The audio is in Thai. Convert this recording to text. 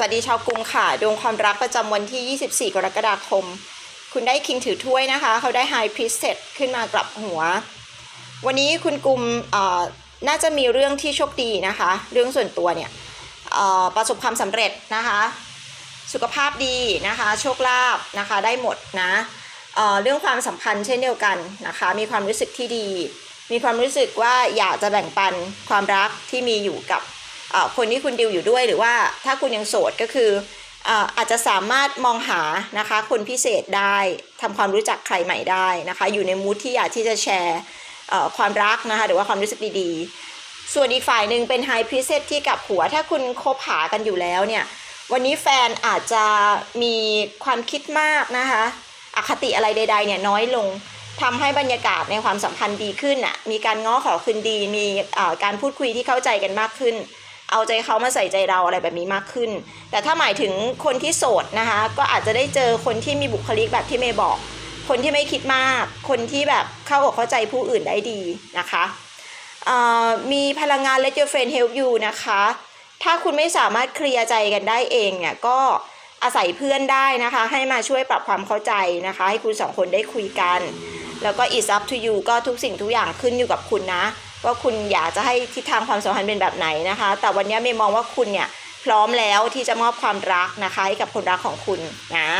สวัสดีชาวกรุงค่ะ ดวงความรักประจำวันที่ 24 กรกฎาคม คุณได้คิงถือถ้วยนะคะ เขาได้ไฮพ e เซ s ขึ้นมากลับหัว วันนี้คุณกลุ่มอ่อน่าจะมีเรื่องที่โชคดีนะคะ เรื่องส่วนตัวเนี่ยประสบความสำเร็จนะคะ สุขภาพดีนะคะ โชคลาภนะคะได้หมดนะเเรื่องความสัมพันธ์เช่นเดียวกันนะคะ มีความรู้สึกที่ดี มีความรู้สึกว่าอยากจะแบ่งปันความรักที่มีอยู่กับ คนที่คุณดิวอยู่ด้วยหรือว่าถ้าคุณยังโสดก็คือเอ่อาจจะสามารถมองหานะคะคนพิเศษได้ทำความรู้จักใครใหม่ได้นะคะ อยู่ในมูทที่อยากที่จะแชร์ความรักนะคะหรือว่าความรู้สึกดีๆ ส่วนอีกฝ่ายหนึ่งเป็นไฮพ e เซ s ที่กับหัว ถ้าคุณคบหากันอยู่แล้วเนี่ยวันนี้แฟนอาจจะมีความคิดมากนะคะอคติอะไรใด ๆ เนี่ยน้อยลงทำให้บรรยากาศในความสัมพันธ์ดีขึ้นอะมีการง้อขอคืนดี มีการพูดคุยที่เข้าใจกันมากขึ้น เอาใจเขามาใส่ใจเราอะไรแบบนี้มากขึ้น แต่ถ้าหมายถึงคนที่โสดนะคะ ก็อาจจะได้เจอคนที่มีบุคลิกแบบที่เมย์บอก คนที่ไม่คิดมาก คนที่แบบเข้าอกเข้าใจผู้อื่นได้ดีนะคะมีพลังงาน let your friend help you นะคะ ถ้าคุณไม่สามารถเคลียร์ใจกันได้เองเนี่ยก็อาศัยเพื่อนได้นะคะ ให้มาช่วยปรับความเข้าใจนะคะ ให้คุณสองคนได้คุยกัน แล้วก็ is up to you ก็ทุกสิ่งทุกอย่างขึ้นอยู่กับคุณนะ ว่าคุณอยากจะให้ทิศทางความสัมพันธ์เป็นแบบไหนนะคะ แต่วันนี้เมย์มองว่าคุณเนี่ยพร้อมแล้วที่จะมอบความรักนะคะให้กับคนรักของคุณนะ